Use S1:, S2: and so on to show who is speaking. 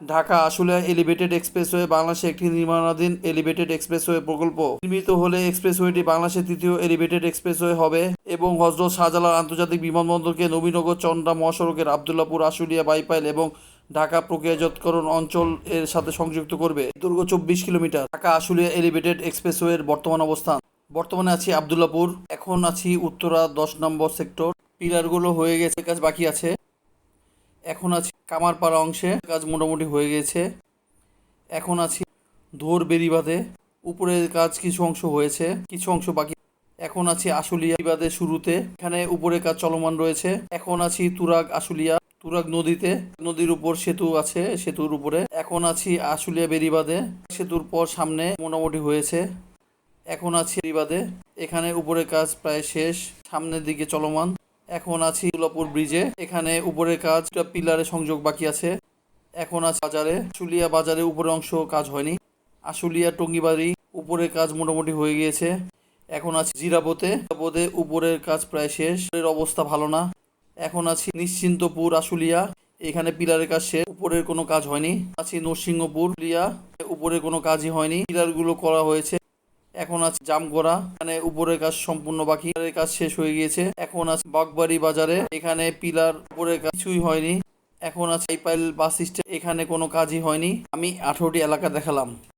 S1: Dhaka Ashulia elevated expressway বাংলাদেশে একটি নির্মাণাধীন এলিভেটেড এক্সপ্রেসওয়ে প্রকল্প। নির্মিত হলে এক্সপ্রেসওয়েটি বাংলাদেশের তৃতীয় এলিভেটেড এক্সপ্রেসওয়ে হবে এবং হজরত শাহজালাল আন্তর্জাতিক বিমানবন্দরকে নবীনগর চন্দ্রা মহাসড়কের আবদুল্লাপুর, আশুলিয়া বাইপাইল এবং ঢাকা প্রক্রিয়াজাতকরণ অঞ্চল এর সাথে সংযুক্ত করবে। দৈর্ঘ্য চব্বিশ কিলোমিটার। ঢাকা আশুলিয়া এলিভেটেড এক্সপ্রেসওয়ের বর্তমান অবস্থান। বর্তমানে আছি আবদুল্লাপুর। এখন আছি উত্তরা দশ নম্বর সেক্টর। পিলারগুলো হয়ে গেছে, কাজ বাকি আছে। এখন আছি কামারপাড়া অংশে। কাজ মোটামুটি হয়ে গেছে। এখন আছি ধোর বেরিবাদে উপরের কাজ কিছু অংশ হয়েছে, কিছু অংশ বাকি। এখন আছি আশুলিয়া বেরিবাদের শুরুতে। এখানে উপরে কাজ চলমান রয়েছে। এখন আছি তুরাগ আশুলিয়া, তুরাগ নদীতে। নদীর উপর সেতু আছে, সেতুর উপরে। এখন আছি আশুলিয়া বেরিবাদে সেতুর পর সামনে মোটামুটি হয়েছে। এখন আছি বেরিবাদে এখানে উপরে কাজ প্রায় শেষ, সামনের দিকে চলমান। এখন আছি দুলাপুর ব্রিজে। এখানে উপরের কাজ পিলারে সংযোগ বাকি আছে। এখন আছে বাজারে। আশুলিয়া বাজারে উপরের অংশ কাজ হয়নি। আশুলিয়া টঙ্গিবাড়ি উপরের কাজ মোটামুটি হয়ে গিয়েছে। এখন আছে জিরাবোতে জিরাবোতে উপরের কাজ প্রায় শেষ। এর অবস্থা ভালো না। এখন আছি নিশ্চিন্তপুর, আশুলিয়া। এখানে পিলারের কাজ শেষ। উপরের কোনো কাজ হয়নি। আছি নরসিংহপুর লিয়া উপরে কোনো কাজই হয়নি। পিলারগুলো করা হয়েছে। এখন আছে জামগোড়া, এখানে উপরের কাজ সম্পূর্ণ বাকি কাজ শেষ হয়ে গিয়েছে। এখন আছে বাগবাড়ি বাজারে, এখানে পিলার উপরের কাজ কিছুই হয়নি। এখন আছে আইপাইল বাস স্ট্যান্ড, এখানে কোনো কাজই হয়নি। আমি আঠারোটি এলাকা দেখালাম।